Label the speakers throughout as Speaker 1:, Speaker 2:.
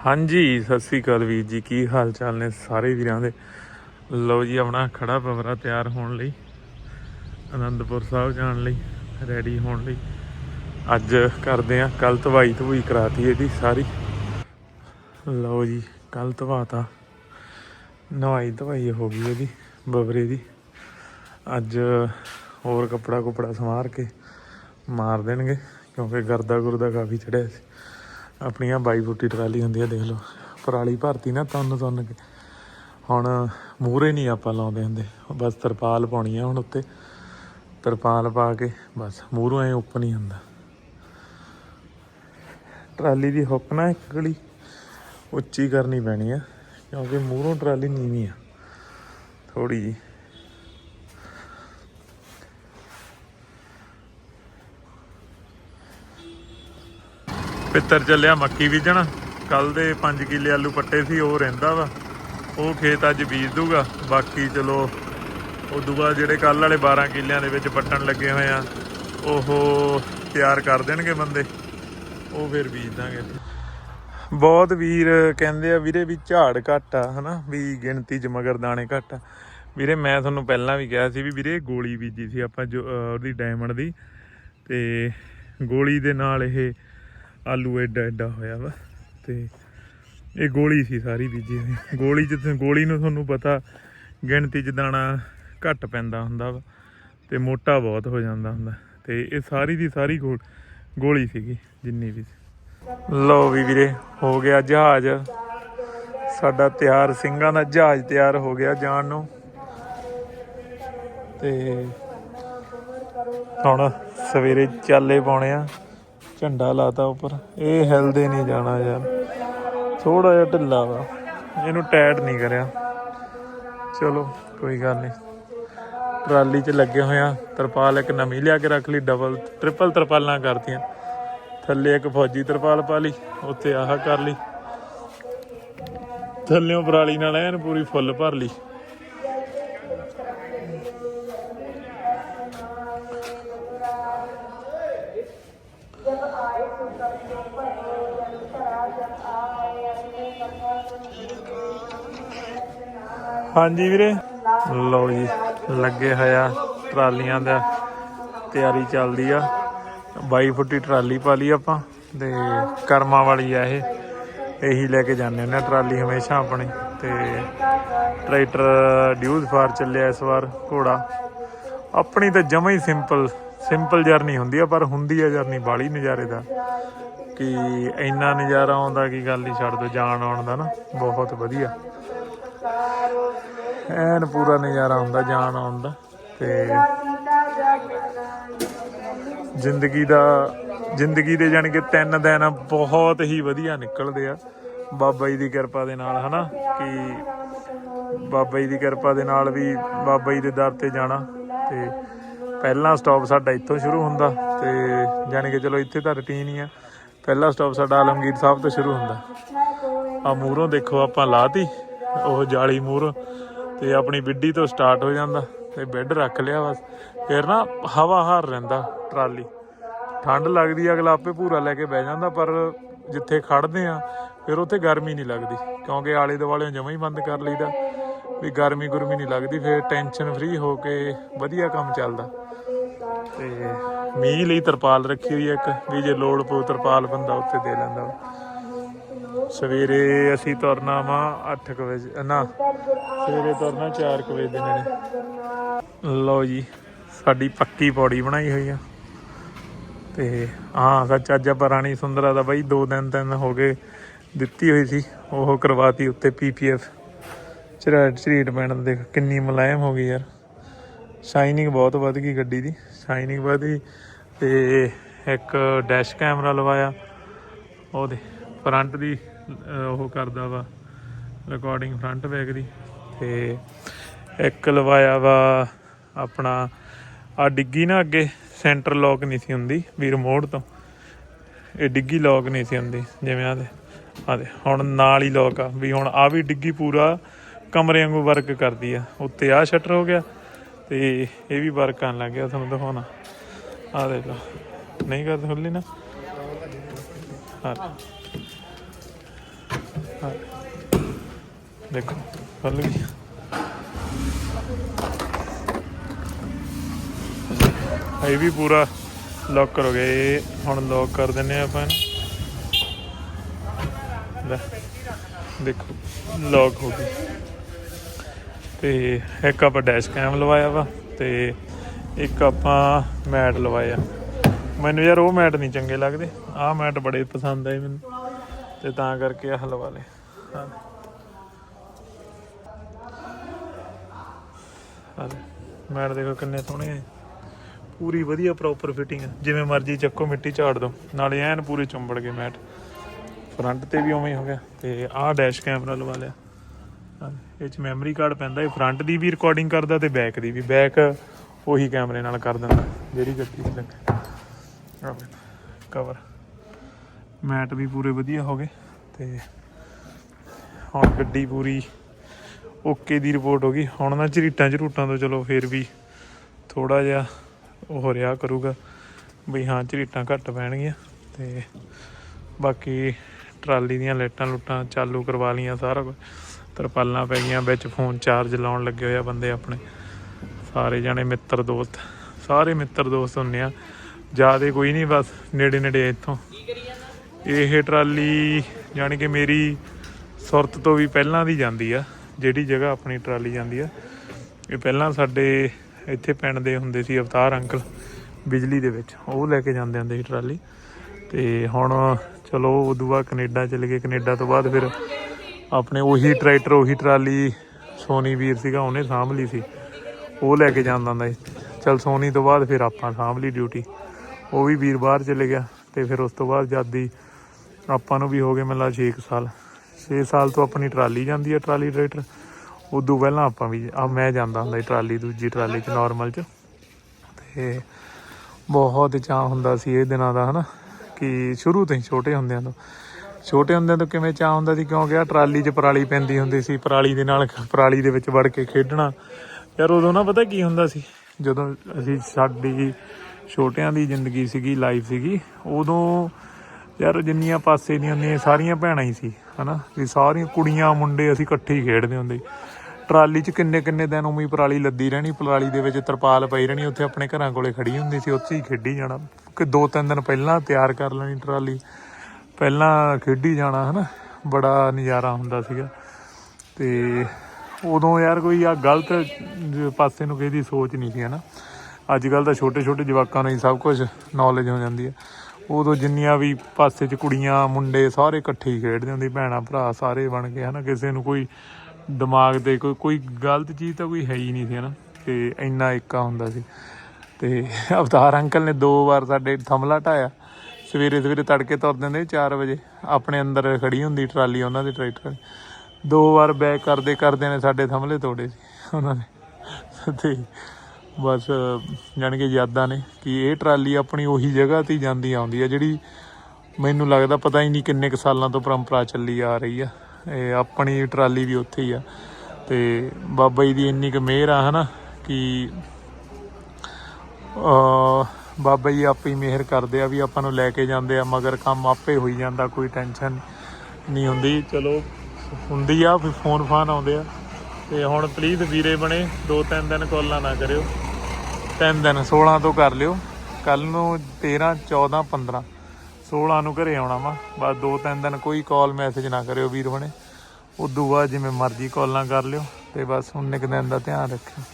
Speaker 1: ਹਾਂਜੀ, ਸਤਿ ਸ੍ਰੀ ਅਕਾਲ ਵੀਰ ਜੀ। ਕੀ ਹਾਲ ਚਾਲ ਨੇ ਸਾਰੇ ਵੀਰਾਂ ਦੇ? ਲਓ ਜੀ, ਆਪਣਾ ਖੜਾ ਪਵਰਾ ਤਿਆਰ ਹੋਣ ਲਈ, ਅਨੰਦਪੁਰ ਸਾਹਿਬ ਜਾਣ ਲਈ ਰੈਡੀ ਹੋਣ ਲਈ। ਅੱਜ ਕਰਦੇ ਆ ਕੱਲ ਧਵਾਈ ਧਵੂਈ ਕਰਾਤੀ ਇਹਦੀ ਸਾਰੀ। ਲਓ ਜੀ ਕੱਲ ਧਵਾਤਾ ਨਵਾਈ ਧਵਾਈ ਹੋ ਗਈ ਇਹਦੀ, ਬਬਰੇ ਦੀ। ਅੱਜ ਹੋਰ ਕੱਪੜਾ ਕੁਪੜਾ ਸਮਾਰ ਕੇ ਮਾਰ ਦੇਣਗੇ, ਕਿਉਂਕਿ ਗਰਦਾ ਗੁਰਦਾ ਕਾਫੀ ਚੜਿਆ ਸੀ। ਆਪਣੀਆਂ ਬਾਈ ਫੁੱਟੀ ਟਰਾਲੀ ਹੁੰਦੀ ਆ, ਦੇਖ ਲਓ। ਪਰਾਲੀ ਭਰਤੀ ਨਾ ਤਨ ਤੰਨ ਕੇ। ਹੁਣ ਮੂਹਰੇ ਨਹੀਂ ਆਪਾਂ ਲਾਉਂਦੇ ਹੁੰਦੇ। ਬਸ ਤਰਪਾਲ ਪਾਉਣੀ ਆ ਹੁਣ ਉੱਤੇ। ਤਰਪਾਲ ਪਾ ਕੇ ਬਸ ਮੂਹਰੋਂ ਐ ਉੱਪਰ ਨਹੀਂ ਹੁੰਦਾ ਟਰਾਲੀ ਦੀ ਹੁੱਕ ਨਾ ਇੱਕ ਗਲੀ ਉੱਚੀ ਕਰਨੀ ਪੈਣੀ ਆ, ਕਿਉਂਕਿ ਮੂਹਰੋਂ ਟਰਾਲੀ ਨੀਵੀਂ ਆ। ਥੋੜੀ ਜੀ ਪਿੱਤਰ ਚੱਲਿਆ ਮੱਕੀ ਬੀਜਣ। ਕੱਲ ਦੇ 5 ਕਿੱਲੇ ਆਲੂ ਪੱਟੇ ਸੀ, ਉਹ ਰਹਿੰਦਾ ਵਾ। ਉਹ ਖੇਤ ਅੱਜ ਬੀਜ ਦੂਗਾ। ਬਾਕੀ ਚਲੋ, ਉਦੋਂ ਬਾਅਦ ਜਿਹੜੇ ਕੱਲ ਵਾਲੇ 12 ਕਿੱਲਿਆਂ ਦੇ ਵਿੱਚ ਪੱਟਣ ਲੱਗੇ ਹੋਏ ਆ, ਉਹ ਤਿਆਰ ਕਰ ਦੇਣਗੇ ਬੰਦੇ। ਉਹ ਫਿਰ ਬੀਜ ਦਾਂਗੇ। ਬਹੁਤ ਵੀਰ ਕਹਿੰਦੇ ਆ, ਵੀਰੇ ਵੀ ਝਾੜ ਘੱਟ ਆ, ਹਨਾ? ਵੀ ਗਿਣਤੀ ਚ ਮਗਰ ਦਾਣੇ ਘੱਟ ਆ। ਵੀਰੇ, ਮੈਂ ਤੁਹਾਨੂੰ ਪਹਿਲਾਂ ਵੀ ਕਿਹਾ ਸੀ ਵੀ ਵੀਰੇ, ਗੋਲੀ ਬੀਜੀ ਸੀ ਆਪਾਂ ਜੋ ਉਹਦੀ ਡਾਇਮੰਡ ਦੀ। ਤੇ ਗੋਲੀ ਦੇ ਨਾਲ ਇਹ ਆਲੂ ਐਡਾ ਐਡਾ ਹੋਇਆ ਵਾ ਤੇ ਇਹ ਗੋਲੀ ਸੀ ਸਾਰੀ ਬੀਜੀ ਹੋਈ ਗੋਲੀ ਜਿੱਥੇ ਗੋਲੀ ਨੂੰ ਤੁਹਾਨੂੰ ਪਤਾ ਗਿਣਤੀ ਚ ਦਾਣਾ ਘੱਟ ਪੈਂਦਾ ਹੁੰਦਾ ਵਾ ਤੇ ਮੋਟਾ ਬਹੁਤ ਹੋ ਜਾਂਦਾ ਹੁੰਦਾ ਤੇ ਇਹ ਸਾਰੀ ਦੀ ਸਾਰੀ ਗੋਲ ਗੋਲੀ ਸੀਗੀ ਜਿੰਨੀ ਵੀ ਸੀ। ਲਓ ਵੀ ਵੀਰੇ, ਹੋ ਗਿਆ ਜਹਾਜ਼। ਸਾਡਾ ਤਿਆਰ ਸਿੰਘਾਂ ਦਾ ਜਹਾਜ਼ ਤਿਆਰ ਹੋ ਗਿਆ ਜਾਣ ਨੂੰ। ਤੇ ਹੁਣ ਸਵੇਰੇ ਚਾਲੇ ਪਾਉਣੇ ਆ। ਝੰਡਾ ਲਾਤਾ ਉੱਪਰ। ਇਹ ਹਿਲਦੇ ਨਹੀਂ ਜਾਣਾ ਯਾਰ। ਥੋੜਾ ਜਿਹਾ ਢਿੱਲਾ ਵਾ। ਇਹਨੂੰ ਟਾਈਟ ਨਹੀਂ ਕਰਿਆ। ਚਲੋ, ਕੋਈ ਗੱਲ ਨਹੀਂ। ਟਰਾਲੀ 'ਚ ਲੱਗੇ ਹੋਏ ਆ। ਤਰਪਾਲ ਇੱਕ ਨਵੀਂ ਲਿਆ ਕੇ ਰੱਖ ਲਈ। ਡਬਲ ਟ੍ਰਿਪਲ ਤਰਪਾਲਾਂ ਕਰਤੀਆਂ। ਥੱਲੇ ਇੱਕ ਫੌਜੀ ਤਰਪਾਲ ਪਾ ਲਈ। ਉੱਤੇ ਆਹ ਕਰ ਲਈ। ਥੱਲਿਓਂ ਪਰਾਲੀ ਨਾਲ ਐਨ ਪੂਰੀ ਫੁੱਲ ਭਰ ਲਈ। ਹਾਂਜੀ ਵੀਰੇ। ਲਓ ਜੀ, ਲੱਗੇ ਹੋਇਆ ਟਰਾਲੀਆਂ ਦਾ ਤਿਆਰੀ ਚੱਲਦੀ ਆ। 22 ਫੁੱਟੀ ਟਰਾਲੀ ਪਾ ਲਈ ਆਪਾਂ ਤੇ ਕਰਮਾਂ ਵਾਲੀ ਆ ਇਹ। ਇਹੀ ਲੈ ਕੇ ਜਾਂਦੇ ਹੁੰਦੇ ਆ ਟਰਾਲੀ ਹਮੇਸ਼ਾ ਆਪਣੀ ਤੇ ਟਰੈਕਟਰ ਡਿਊਜ਼ ਫਾਰ ਚੱਲਿਆ ਇਸ ਵਾਰ ਘੋੜਾ। ਆਪਣੀ ਤਾਂ ਜਮਾ ਹੀ ਸਿੰਪਲ ਸਿੰਪਲ ਜਰਨੀ ਹੁੰਦੀ ਆ, ਪਰ ਹੁੰਦੀ ਆ ਜਰਨੀ ਬਾਲੀ ਨਜ਼ਾਰੇ ਦਾ ਕਿ ਇੰਨਾ ਨਜ਼ਾਰਾ ਆਉਂਦਾ ਕਿ ਗੱਲ ਹੀ ਛੱਡ ਦੋ, ਜਾਣ ਆਉਣ ਦਾ ਨਾ, ਬਹੁਤ ਵਧੀਆ। ਐਨ ਪੂਰਾ ਨਜ਼ਾਰਾ ਹੁੰਦਾ ਜਾਣ ਆਉਣ ਦਾ, ਤੇ ਜ਼ਿੰਦਗੀ ਦਾ, ਜ਼ਿੰਦਗੀ ਦੇ ਜਾਣੀ ਕਿ ਤਿੰਨ ਦਿਨ ਬਹੁਤ ਹੀ ਵਧੀਆ ਨਿਕਲਦੇ ਆ। ਬਾਬਾ ਜੀ ਦੀ ਕਿਰਪਾ ਦੇ ਨਾਲ, ਹਨਾ, ਕਿ ਬਾਬਾ ਜੀ ਦੀ ਕਿਰਪਾ ਦੇ ਨਾਲ ਵੀ ਬਾਬਾ ਜੀ ਦੇ ਦਰ ਤੇ ਜਾਣਾ, ਤੇ ਪਹਿਲਾ ਸਟਾਪ ਸਾਡਾ ਇੱਥੋਂ ਸ਼ੁਰੂ ਹੁੰਦਾ, ਤੇ ਜਾਣੀ ਕਿ ਚਲੋ ਇੱਥੇ ਤਾਂ ਰੁਟੀਨ ਹੀ ਆ। ਪਹਿਲਾ ਸਟਾਪ ਸਾਡਾ ਆਲਮਗੀਰ ਸਾਹਿਬ ਤੋਂ ਸ਼ੁਰੂ ਹੁੰਦਾ। ਆ ਮੂਹਰੋਂ ਦੇਖੋ ਆਪਾਂ ਲਾਤੀ, ਉਹ ਜਾਲੀ ਮੂਹਰੋਂ, ਤੇ ਆਪਣੀ ਵਿੱਡੀ ਤੋਂ ਸਟਾਰਟ ਹੋ ਜਾਂਦਾ, ਤੇ ਬੈੱਡ ਰੱਖ ਲਿਆ ਬਸ। ਫਿਰ ਨਾ ਹਵਾ ਹਾਰ ਰਹਿੰਦਾ, ਟਰਾਲੀ। ਠੰਡ ਲੱਗਦੀ ਆ, ਅਗਲਾ ਆਪੇ ਪੂਰਾ ਲੈ ਕੇ ਬਹਿ ਜਾਂਦਾ, ਪਰ ਜਿੱਥੇ ਖੜਦੇ ਆ, ਫਿਰ ਉੱਥੇ ਗਰਮੀ ਨਹੀਂ ਲੱਗਦੀ, ਕਿਉਂਕਿ ਆਲੇ ਦੁਆਲੇ ਜਮਾ ਹੀ ਬੰਦ ਕਰ ਲਈਦਾ। ਵੀ ਗਰਮੀ ਗੁਰਮੀ ਨਹੀਂ ਲੱਗਦੀ, ਫਿਰ ਟੈਨਸ਼ਨ ਫ੍ਰੀ ਹੋ ਕੇ ਵਧੀਆ ਕੰਮ ਚੱਲਦਾ। ਤੇ ਮੀਂਹ ਲਈ ਤਰਪਾਲ ਰੱਖੀ ਹੋਈ ਆ ਇੱਕ, ਵੀ ਜੇ ਲੋੜ ਪਊ ਤਰਪਾਲ ਬੰਦਾ ਉੱਤੇ ਦੇ ਲੈਂਦਾ। ਸਵੇਰੇ ਅਸੀਂ ਤੁਰਨਾ ਵਾ 8 ਵਜੇ ਨਾ, ਸਵੇਰੇ ਤੁਰਨਾ 4 ਵਜੇ ਦੇ ਨੇੜੇ। ਲਓ ਜੀ, ਸਾਡੀ ਪੱਕੀ ਪੌੜੀ ਬਣਾਈ ਹੋਈ ਆ। ਤੇ ਹਾਂ, ਸੱਚ ਅੱਜ ਆਪਾਂ ਰਾਣੀ ਸੁੰਦਰਾ ਦਾ ਬਾਈ 2 ਦਿਨ ਤਿੰਨ ਹੋ ਗਏ ਦਿੱਤੀ ਹੋਈ ਸੀ, ਉਹ ਕਰਵਾਤੀ ਉੱਤੇ ਪੀਪੀਐਫ ਚੜਾ ਟ੍ਰੀਟਮੈਂਟ ਦੇਖ ਕਿੰਨੀ ਮੁਲਾਇਮ ਹੋ ਗਈ ਯਾਰ। ਸ਼ਾਈਨਿੰਗ ਬਹੁਤ ਵੱਧ ਗਈ ਗੱਡੀ ਦੀ। ਸ਼ਾਈਨਿੰਗ ਵਧੀ ਗਈ ਤੇ ਇੱਕ ਡੈਸ਼ ਕੈਮਰਾ ਲਵਾਇਆ। ਉਹਦੇ ਫਰੰਟ ਦੀ ਉਹ ਕਰਦਾ ਵਾ ਰਿਕਾਰਡਿੰਗ ਫਰੰਟ ਬੈਕ ਦੀ। ਤੇ ਇੱਕ ਲਵਾਇਆ ਵਾ ਆਪਣਾ ਆ ਡਿੱਗੀ ਨਾ ਅੱਗੇ ਸੈਂਟਰ ਲੌਕ ਨਹੀਂ ਸੀ ਹੁੰਦੀ, ਵੀ ਰਿਮੋਟ ਤੋਂ। ਇਹ ਡਿੱਗੀ ਲੌਕ ਨਹੀਂ ਸੀ ਹੁੰਦੀ, ਜਿਵੇਂ ਆ ਦੇ ਆ ਦੇ ਹੁਣ ਨਾਲ ਹੀ ਲੌਕ ਆ, ਵੀ ਹੁਣ ਆ ਵੀ ਡਿੱਗੀ ਪੂਰਾ, ਕਮਰੇ ਵਾਂਗੂ ਵਰਕ ਕਰਦੀ ਆ। ਉੱਤੇ ਆ ਸ਼ਟਰ ਹੋ ਗਿਆ। ਤੇ ਇਹ ਵੀ ਵਰਕ ਕਰਨ ਲੱਗ ਗਿਆ ਤੁਹਾਨੂੰ ਦਿਖਾਉਣਾ। ਆ ਦੇਖ ਲਓ। ਨਹੀਂ ਕਰਦਾ ਖੁੱਲੀ ਨਾ? ਹਾਂ। ਹਾਂ। ਦੇਖੋ ਖੁੱਲ ਗਈ। ਇਹ ਵੀ ਪੂਰਾ ਲੌਕ ਕਰ ਗਿਆ ਇਹ ਹੁਣ ਲੌਕ ਕਰ ਦਿੰਨੇ ਆ ਆਪਾਂ ਦੇਖੋ ਲੌਕ ਹੋ ਗਈ। ਤੇ ਇੱਕ ਆਪਾਂ ਡੈਸ਼ ਕੈਮ ਲਵਾਇਆ ਵਾ ਤੇ ਇੱਕ ਆਪਾਂ ਮੈਟ ਲਵਾਇਆ। ਮੈਨੂੰ ਯਾਰ ਉਹ ਮੈਟ ਨਹੀਂ ਚੰਗੇ ਲੱਗਦੇ। ਆਹ ਮੈਟ ਬੜੇ ਪਸੰਦ ਆਏ ਮੈਨੂੰ। ਤੇ ਤਾਂ ਕਰਕੇ ਆਹ ਲਵਾ ਲਏ। ਹਾਂ। ਮੈਟ ਦੇਖੋ ਕਿੰਨੇ ਸੋਹਣੇ ਆ। ਪੂਰੀ ਵਧੀਆ ਪ੍ਰੋਪਰ ਫਿਟਿੰਗ ਜਿਵੇਂ ਮਰਜ਼ੀ ਚੱਕੋ, ਮਿੱਟੀ ਝਾੜ ਦੋ। ਨਾਲੇ ਐਨ ਪੂਰੇ ਚੁੰਬੜ ਗਏ ਮੈਟ ਫਰੰਟ ਤੇ ਵੀ ਉਵੇਂ ਹੀ ਹੋ ਗਿਆ। ਤੇ ਆਹ ਡੈਸ਼ ਕੈਮਰਾ ਲਵਾ ਲਿਆ। ਇਹ ਚ ਮੈਮਰੀ ਕਾਰਡ ਪੈਂਦਾ, ਇਹ ਫਰੰਟ ਦੀ ਵੀ ਰਿਕਾਰਡਿੰਗ ਕਰਦਾ ਤੇ ਬੈਕ ਦੀ ਵੀ। ਬੈਕ ਉਹੀ ਕੈਮਰੇ ਨਾਲ ਕਰ ਦਿੰਦਾ, ਜਿਹੜੀ ਗੱਡੀ 'ਚ ਲੱਗੇ। ਕਵਰ ਮੈਟ ਵੀ ਪੂਰੇ ਵਧੀਆ ਹੋ ਗਏ ਤੇ ਹੁਣ ਗੱਡੀ ਪੂਰੀ ਓਕੇ ਦੀ ਰਿਪੋਰਟ ਹੋ ਗਈ। ਹੁਣ ਨਾ ਝਰੀਟਾਂ ਝਰੂਟਾਂ ਤੋਂ ਚਲੋ ਫੇਰ ਵੀ ਥੋੜਾ ਜਿਹਾ ਉਹ ਰਿਹਾ ਕਰੂਗਾ ਵੀ ਹਾਂ, ਝਰੀਟਾਂ ਘੱਟ ਪੈਣਗੀਆਂ ਤੇ ਬਾਕੀ ਟਰਾਲੀ ਦੀਆਂ ਲਾਈਟਾਂ ਲੁੱਟਾਂ ਚਾਲੂ ਕਰਵਾ ਲੀਆਂ ਸਾਰਾ ਕੁਝ ਤਰਪਾਲਾਂ ਪੈ ਗਈਆਂ, ਵਿੱਚ ਫੋਨ ਚਾਰਜ ਲਾਉਣ ਲੱਗੇ ਹੋਏ ਆ ਬੰਦੇ ਆਪਣੇ। ਸਾਰੇ ਜਾਣੇ ਮਿੱਤਰ ਦੋਸਤ, ਸਾਰੇ ਮਿੱਤਰ ਦੋਸਤ ਹੁੰਨੇ ਆ। ਜਿਆਦੇ ਕੋਈ ਨਹੀਂ, ਬਸ ਨੇੜੇ ਨੇੜੇ ਇੱਥੋਂ। ਇਹ ਟਰਾਲੀ ਜਾਣੀ ਕਿ ਮੇਰੀ ਸੁਰਤ ਤੋਂ ਵੀ ਪਹਿਲਾਂ ਦੀ ਜਾਂਦੀ ਆ, ਜਿਹੜੀ ਜਗ੍ਹਾ ਆਪਣੀ ਟਰਾਲੀ ਜਾਂਦੀ ਆ। ਇਹ ਪਹਿਲਾਂ ਸਾਡੇ ਇੱਥੇ ਪਿੰਡ ਦੇ ਹੁੰਦੇ ਸੀ ਅਵਤਾਰ ਅੰਕਲ, ਬਿਜਲੀ ਦੇ ਵਿੱਚ। ਉਹ ਲੈ ਕੇ ਜਾਂਦੇ ਹੁੰਦੇ ਸੀ ਟਰਾਲੀ। ਤੇ ਹੁਣ ਚਲੋ ਉਦੋਂ ਬਾਅਦ ਕੈਨੇਡਾ ਚਲੇ ਗਏ। ਕੈਨੇਡਾ ਤੋਂ ਬਾਅਦ ਫਿਰ ਆਪਣੇ ਉਹੀ ਟਰੈਕਟਰ, ਉਹੀ ਟਰਾਲੀ ਸੋਨੀ ਵੀਰ ਸੀਗਾ, ਉਹਨੇ ਸਾਂਭ ਲਈ ਸੀ। ਉਹ ਲੈ ਕੇ ਜਾਂਦਾ ਹੁੰਦਾ ਸੀ। ਚਲ ਸੋਨੀ ਤੋਂ ਬਾਅਦ ਫਿਰ ਆਪਾਂ ਸਾਂਭ ਲਈ ਡਿਊਟੀ ਉਹ ਵੀ ਵੀਰ ਬਾਹਰ ਚਲੇ ਗਿਆ ਤੇ ਫਿਰ ਉਸ ਤੋਂ ਬਾਅਦ ਜਦ ਆਪਾਂ ਨੂੰ ਵੀ ਹੋ ਗਏ, ਮੈਨੂੰ ਲੱਗਦਾ 6 ਸਾਲ। 6 ਸਾਲ ਤੋਂ ਆਪਣੀ ਟਰਾਲੀ ਜਾਂਦੀ ਹੈ ਟਰਾਲੀ ਟਰੈਕਟਰ। ਉਦੋਂ ਪਹਿਲਾਂ ਆਪਾਂ ਵੀ, ਆ ਮੈਂ ਜਾਂਦਾ ਹੁੰਦਾ ਟਰਾਲੀ, ਦੂਜੀ ਟਰਾਲੀ 'ਚ ਨਾਰਮਲ 'ਚ। ਤੇ ਬਹੁਤ ਚਾਹ ਹੁੰਦਾ ਸੀ ਇਹ ਦਿਨਾਂ ਦਾ, ਹਨਾ? ਕਿ ਸ਼ੁਰੂ ਤੋਂ ਹੀ ਛੋਟੇ ਹੁੰਦਿਆਂ ਤੋਂ। ਛੋਟੇ ਹੁੰਦਿਆਂ ਤੋਂ ਕਿਵੇਂ ਚਾਹ ਹੁੰਦਾ ਸੀ, ਕਿਉਂਕਿ ਆ ਟਰਾਲੀ 'ਚ ਪਰਾਲੀ ਪੈਂਦੀ ਹੁੰਦੀ ਸੀ, ਪਰਾਲੀ ਦੇ ਨਾਲ ਪਰਾਲੀ ਦੇ ਵਿੱਚ ਵੜ ਕੇ ਖੇਡਣਾ। ਯਾਰ ਉਦੋਂ ਨਾ ਪਤਾ ਕੀ ਹੁੰਦਾ ਸੀ, ਜਦੋਂ ਅਸੀਂ ਸਾਡੀ ਛੋਟਿਆਂ ਦੀ ਜ਼ਿੰਦਗੀ ਸੀਗੀ ਲਾਈਫ ਸੀਗੀ, ਉਦੋਂ ਯਾਰ ਜਿੰਨੀਆਂ ਪਾਸੇ ਦੀਆਂ ਹੁੰਦੀਆਂ ਸਾਰੀਆਂ ਭੈਣਾਂ ਹੀ ਸੀ, ਹਨਾ? ਵੀ ਸਾਰੀਆਂ ਕੁੜੀਆਂ, ਮੁੰਡੇ ਅਸੀਂ ਇਕੱਠੇ ਹੀ ਖੇਡਦੇ ਹੁੰਦੇ ਟਰਾਲੀ 'ਚ ਕਿੰਨੇ ਕਿੰਨੇ ਦਿਨ ਉਵੇਂ ਪਰਾਲੀ ਲੱਦੀ ਰਹਿਣੀ, ਪਰਾਲੀ ਦੇ ਵਿੱਚ ਤਰਪਾਲ ਪਈ ਰਹਿਣੀ, ਉੱਥੇ ਆਪਣੇ ਘਰਾਂ ਕੋਲੇ ਖੜੀ ਹੁੰਦੀ ਸੀ, ਉੱਥੇ ਹੀ ਖੇਡੀ ਜਾਣਾ। ਕਿ ਦੋ ਤਿੰਨ ਦਿਨ ਪਹਿਲਾਂ ਤਿਆਰ ਕਰ ਲੈਣੀ ਟਰਾਲੀ। ਪਹਿਲਾਂ ਖੇਡੀ ਜਾਣਾ ਹਨਾ, ਬੜਾ ਨਜ਼ਾਰਾ ਹੁੰਦਾ ਸੀਗਾ। ਤੇ ਉਦੋਂ ਯਾਰ ਕੋਈ ਆ ਗਲਤ ਪਾਸੇ ਨੂੰ ਕਿਸੇ ਦੀ ਸੋਚ ਨਹੀਂ ਸੀ ਹਨਾ। ਅੱਜ ਕੱਲ ਤਾਂ ਛੋਟੇ ਛੋਟੇ ਜਵਾਕਾਂ ਨੂੰ ਹੀ ਸਭ ਕੁਝ ਨੌਲੇਜ ਹੋ ਜਾਂਦੀ ਹੈ ਉਦੋਂ ਜਿੰਨੀਆਂ ਵੀ ਪਾਸੇ 'ਚ ਕੁੜੀਆਂ, ਮੁੰਡੇ ਸਾਰੇ ਇਕੱਠੇ ਹੀ ਖੇਡਦੇ ਹੁੰਦੇ, ਭੈਣਾਂ, ਭਰਾ ਸਾਰੇ ਬਣ ਕੇ ਹਨਾ, ਕਿਸੇ ਨੂੰ ਕੋਈ ਦਿਮਾਗ ਤੇ ਕੋਈ ਕੋਈ ਗਲਤ ਚੀਜ਼ ਤਾਂ ਕੋਈ ਹੈ ਹੀ ਨਹੀਂ ਸੀ ਹਨਾ, ਤੇ ਇੰਨਾ ਏਕਾ ਹੁੰਦਾ ਸੀ। ਤੇ ਅਵਤਾਰ ਅੰਕਲ ਨੇ ਦੋ ਵਾਰ ਸਾਡੇ ਥਮਲਾ ਢਾਇਆ। ਸਵੇਰੇ ਸਵੇਰੇ ਤੜਕੇ ਤੁਰ ਦਿੰਦੇ 4 ਵਜੇ। ਆਪਣੇ ਅੰਦਰ ਖੜੀ ਹੁੰਦੀ ਟਰਾਲੀ, ਉਹਨਾਂ ਦੇ ਟਰੈਕਟਰ ਦੋ ਵਾਰ ਬੈਕ ਕਰਦੇ ਕਰਦੇ ਨੇ ਸਾਡੇ ਥਮਲੇ ਤੋੜੇ ਸੀ, ਉਹਨਾਂ ਨੇ। ਤੇ ਬਸ, ਜਾਣ ਕੇ ਯਾਦਾਂ ਨੇ ਕਿ ਇਹ ਟਰਾਲੀ ਆਪਣੀ ਉਹੀ ਜਗ੍ਹਾ ਤੇ ਜਾਂਦੀ ਆਉਂਦੀ ਆ, ਜਿਹੜੀ ਮੈਨੂੰ ਲੱਗਦਾ ਪਤਾ ਹੀ ਨਹੀਂ ਕਿੰਨੇ ਕੁ ਸਾਲਾਂ ਤੋਂ ਪਰੰਪਰਾ ਚੱਲੀ ਆ ਰਹੀ ਆ। ਇਹ ਆਪਣੀ ਟਰਾਲੀ ਵੀ ਉੱਥੇ ਹੀ ਆ। ਤੇ ਬਾਬਾ ਜੀ ਦੀ ਇੰਨੀ ਕੁ ਮਿਹਰ ਆ, ਹਨਾ, ਕਿ ਅ ਬਾਬਾ ਜੀ ਆਪੇ ਹੀ ਮਿਹਰ ਕਰਦੇ ਆ ਵੀ ਆਪਾਂ ਨੂੰ ਲੈ ਕੇ ਜਾਂਦੇ ਆ, ਮਗਰ ਕੰਮ ਆਪੇ ਹੋਈ ਜਾਂਦਾ, ਕੋਈ ਟੈਨਸ਼ਨ ਨਹੀਂ ਹੁੰਦੀ। ਚਲੋ, ਹੁੰਦੀ ਆ, ਫਿਰ ਫੋਨ ਫਾਨ ਆਉਂਦੇ ਆ। ਤੇ ਹੁਣ ਪਲੀਜ਼ ਵੀਰੇ ਬਣੇ, ਦੋ ਤਿੰਨ ਦਿਨ ਕਾਲਾਂ ਨਾ ਕਰਿਓ। ਤਿੰਨ ਦਿਨ 16 ਤੋਂ ਕਰ ਲਿਓ। ਕੱਲ ਨੂੰ 13 14 15 16 ਨੂੰ ਘਰੇ ਆਉਣਾ ਵਾ। ਬਸ ਦੋ ਤਿੰਨ ਦਿਨ ਕੋਈ ਕਾਲ ਮੈਸੇਜ ਨਾ ਕਰਿਓ ਵੀਰ ਬਣੇ। ਉਦੋਂ ਬਾਅਦ ਜਿਵੇਂ ਮਰਜ਼ੀ ਕਾਲਾਂ ਕਰ ਲਿਓ। ਤੇ ਬਸ ਹੁਣ ਕੁ ਦਿਨ ਦਾ ਧਿਆਨ ਰੱਖਿਓ।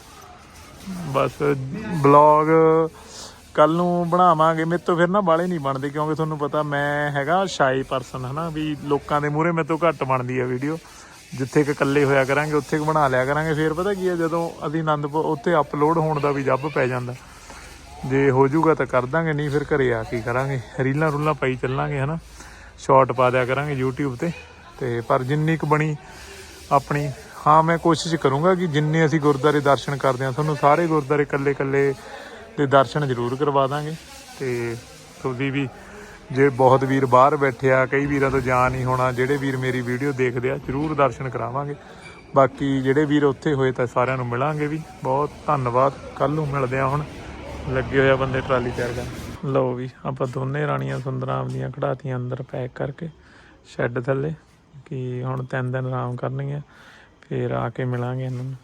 Speaker 1: ਬਸ ਬਲੌਗ ਕੱਲ ਨੂੰ ਬਣਾਵਾਂਗੇ। ਮੇਰੇ ਤੋਂ ਫਿਰ ਨਾ ਬਾਲੇ ਨਹੀਂ ਬਣਦੇ ਕਿਉਂਕਿ ਤੁਹਾਨੂੰ ਪਤਾ ਮੈਂ ਹੈਗਾ ਸ਼ਾਈ ਪਰਸਨ ਹਨਾ? ਵੀ ਲੋਕਾਂ ਦੇ ਮੂਹਰੇ ਮੇਰੇ ਤੋਂ ਘੱਟ ਬਣਦੀ ਆ ਵੀਡੀਓ ਜਿੱਥੇ ਕਿ ਇਕੱਲੇ ਹੋਇਆ ਕਰਾਂਗੇ, ਉੱਥੇ ਕੁ ਬਣਾ ਲਿਆ ਕਰਾਂਗੇ। ਫਿਰ ਪਤਾ ਕੀ ਹੈ ਜਦੋਂ ਅਸੀਂ ਆਨੰਦਪੁਰ ਉੱਥੇ ਅਪਲੋਡ ਹੋਣ ਦਾ ਵੀ ਜੱਬ ਪੈ ਜਾਂਦਾ। ਜੇ ਹੋ ਜਾਊਗਾ ਤਾਂ ਕਰ ਦਾਂਗੇ, ਨਹੀਂ ਫਿਰ ਘਰੇ ਆ ਕੇ ਕਰਾਂਗੇ। ਰੀਲਾਂ ਰੂਲਾਂ ਪਾਈ ਚੱਲਾਂਗੇ, ਹਨਾ? ਸ਼ਾਰਟ ਪਾ ਦਿਆ ਕਰਾਂਗੇ YouTube ਤੇ। ਤੇ ਪਰ ਜਿੰਨੀ ਕੁ ਬਣੀ ਆਪਣੀ, ਹਾਂ, ਮੈਂ ਕੋਸ਼ਿਸ਼ ਕਰੂੰਗਾ ਕਿ ਜਿੰਨੇ ਅਸੀਂ ਗੁਰਦਾਰੇ ਦਰਸ਼ਨ ਕਰਦੇ ਹਾਂ, ਤੁਹਾਨੂੰ ਸਾਰੇ ਗੁਰਦਾਰੇ ਇਕੱਲੇ ਇਕੱਲੇ ਦੇ ਦਰਸ਼ਨ ਜ਼ਰੂਰ ਕਰਵਾ ਦਾਂਗੇ। ਤੇ ਤੁਸੀਂ ਵੀ ਜੇ ਬਹੁਤ ਵੀਰ ਬਾਹਰ ਬੈਠੇ ਆ, ਕਈ ਵੀਰਾਂ ਤੋਂ ਜਾ ਨਹੀਂ ਹੋਣਾ, ਜਿਹੜੇ ਵੀਰ ਮੇਰੀ ਵੀਡੀਓ ਦੇਖਦੇ ਆ, ਜ਼ਰੂਰ ਦਰਸ਼ਨ ਕਰਾਵਾਂਗੇ। ਬਾਕੀ ਜਿਹੜੇ ਵੀਰ ਉੱਥੇ ਹੋਏ ਤਾਂ ਸਾਰਿਆਂ ਨੂੰ ਮਿਲਾਂਗੇ ਵੀ। ਬਹੁਤ ਧੰਨਵਾਦ। ਕੱਲ ਨੂੰ ਮਿਲਦੇ ਆ ਹੁਣ। ਲੱਗੇ ਹੋਏ ਆ ਬੰਦੇ ਟਰਾਲੀ ਤਿਆਰ ਕਰਨ। ਲਓ ਵੀ, ਆਪਾਂ ਦੋਨੇ ਰਾਣੀਆਂ ਸੁੰਦਰਾਮ ਦੀਆਂ ਕਢਾਤੀਆਂ ਅੰਦਰ ਪੈਕ ਕਰਕੇ ਸ਼ੈੱਡ ਥੱਲੇ, ਕਿ ਹੁਣ ਤਿੰਨ ਦਿਨ ਆਰਾਮ ਕਰਨਗੇ ਫਿਰ ਆ ਕੇ ਮਿਲਾਂਗੇ ਇਹਨਾਂ ਨੂੰ।